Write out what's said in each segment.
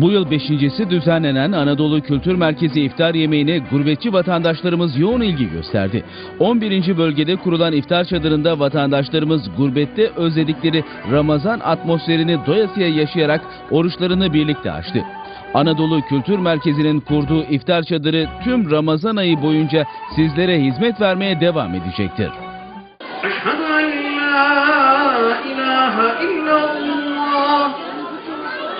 Bu yıl beşincisi düzenlenen Anadolu Kültür Merkezi iftar yemeğine gurbetçi vatandaşlarımız yoğun ilgi gösterdi. 11. bölgede kurulan iftar çadırında vatandaşlarımız gurbette özledikleri Ramazan atmosferini doyasıya yaşayarak oruçlarını birlikte açtı. Anadolu Kültür Merkezi'nin kurduğu iftar çadırı tüm Ramazan ayı boyunca sizlere hizmet vermeye devam edecektir. Eşhedü en la ilahe illallah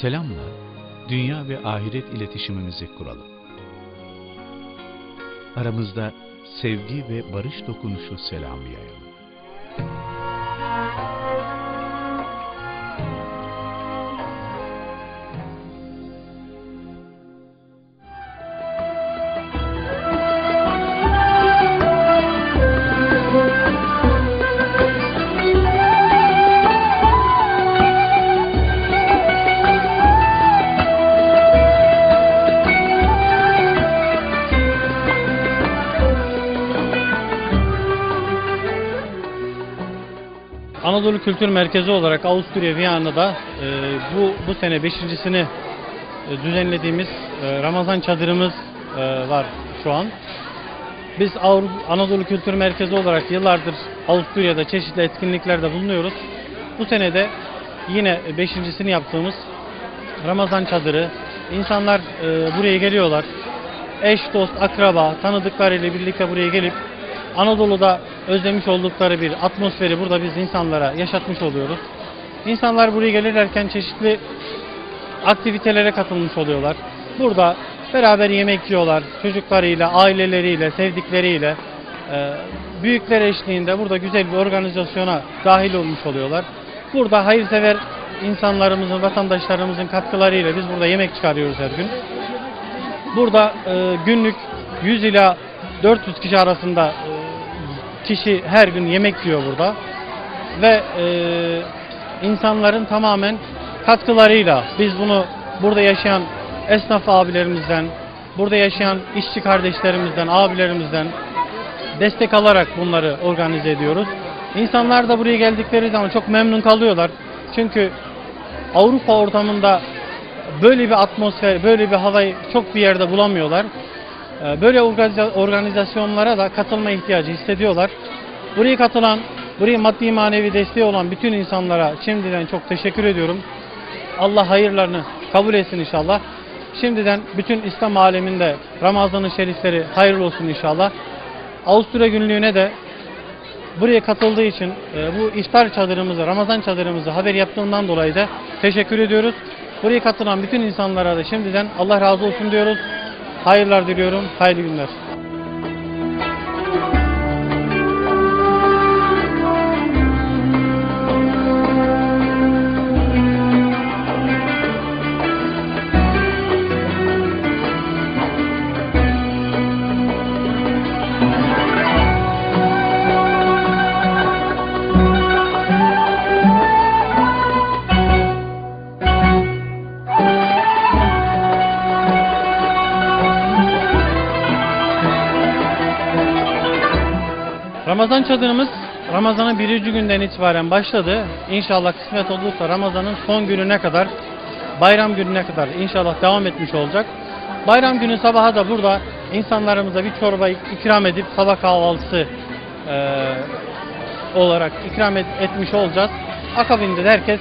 Selamla dünya ve ahiret iletişimimizi kuralım. Aramızda sevgi ve barış dokunuşu selamı yayalım. Anadolu Kültür Merkezi olarak Avusturya Viyana'da e, bu bu sene beşincisini e, düzenlediğimiz e, Ramazan çadırımız e, var şu an. Biz Avru- Anadolu Kültür Merkezi olarak yıllardır Avusturya'da çeşitli etkinliklerde bulunuyoruz. Bu sene de yine beşincisini yaptığımız Ramazan çadırı. İnsanlar e, buraya geliyorlar. Eş, dost, akraba, tanıdıklarıyla birlikte buraya gelip Anadolu'da özlemiş oldukları bir atmosferi burada biz insanlara yaşatmış oluyoruz. İnsanlar buraya gelirlerken çeşitli aktivitelere katılmış oluyorlar. Burada beraber yemek yiyorlar. Çocuklarıyla, aileleriyle, sevdikleriyle, e, büyükler eşliğinde burada güzel bir organizasyona dahil olmuş oluyorlar. Burada hayırsever insanlarımızın, vatandaşlarımızın katkılarıyla biz burada yemek çıkarıyoruz her gün. Burada e, günlük 100 ila 400 kişi arasında e, kişi her gün yemek yiyor burada. Ve e, insanların tamamen katkılarıyla biz bunu burada yaşayan esnaf abilerimizden, burada yaşayan işçi kardeşlerimizden, abilerimizden destek alarak bunları organize ediyoruz. İnsanlar da buraya geldikleri zaman çok memnun kalıyorlar. Çünkü Avrupa ortamında böyle bir atmosfer, böyle bir havayı çok bir yerde bulamıyorlar. Ee, Böyle organiza- organizasyonlara da katılma ihtiyacı hissediyorlar. Buraya katılan, buraya maddi manevi desteği olan bütün insanlara şimdiden çok teşekkür ediyorum. Allah hayırlarını kabul etsin inşallah. Şimdiden bütün İslam aleminde Ramazan-ı Şerifleri hayırlı olsun inşallah. Avusturya günlüğüne de buraya katıldığı için e, bu iftar çadırımızı, Ramazan çadırımızı haber yaptığından dolayı da teşekkür ediyoruz. Buraya katılan bütün insanlara da şimdiden Allah razı olsun diyoruz. Hayırlar diliyorum. Hayırlı günler. Ramazan çadırımız Ramazan'ın birinci günden itibaren başladı. İnşallah kısmet olursa Ramazan'ın son gününe kadar, bayram gününe kadar inşallah devam etmiş olacak. Bayram günü sabaha da burada insanlarımıza bir çorba ikram edip sabah kahvaltısı eee, olarak ikram et- etmiş olacağız. Akabinde de herkes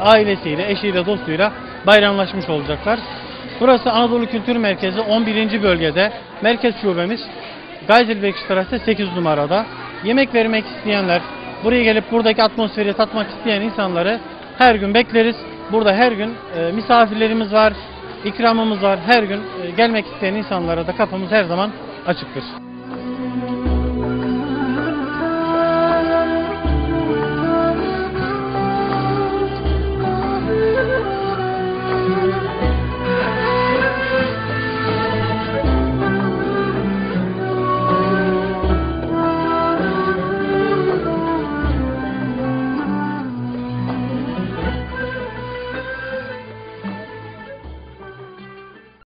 ailesiyle, eşiyle, dostuyla bayramlaşmış olacaklar. Burası Anadolu Kültür Merkezi 11. bölgede. Merkez şubemiz Strasse 8 numarada. Yemek vermek isteyenler, buraya gelip buradaki atmosferi tatmak isteyen insanları her gün bekleriz. Burada her gün e, misafirlerimiz var, ikramımız var. Her gün e, gelmek isteyen insanlara da kapımız her zaman açıktır.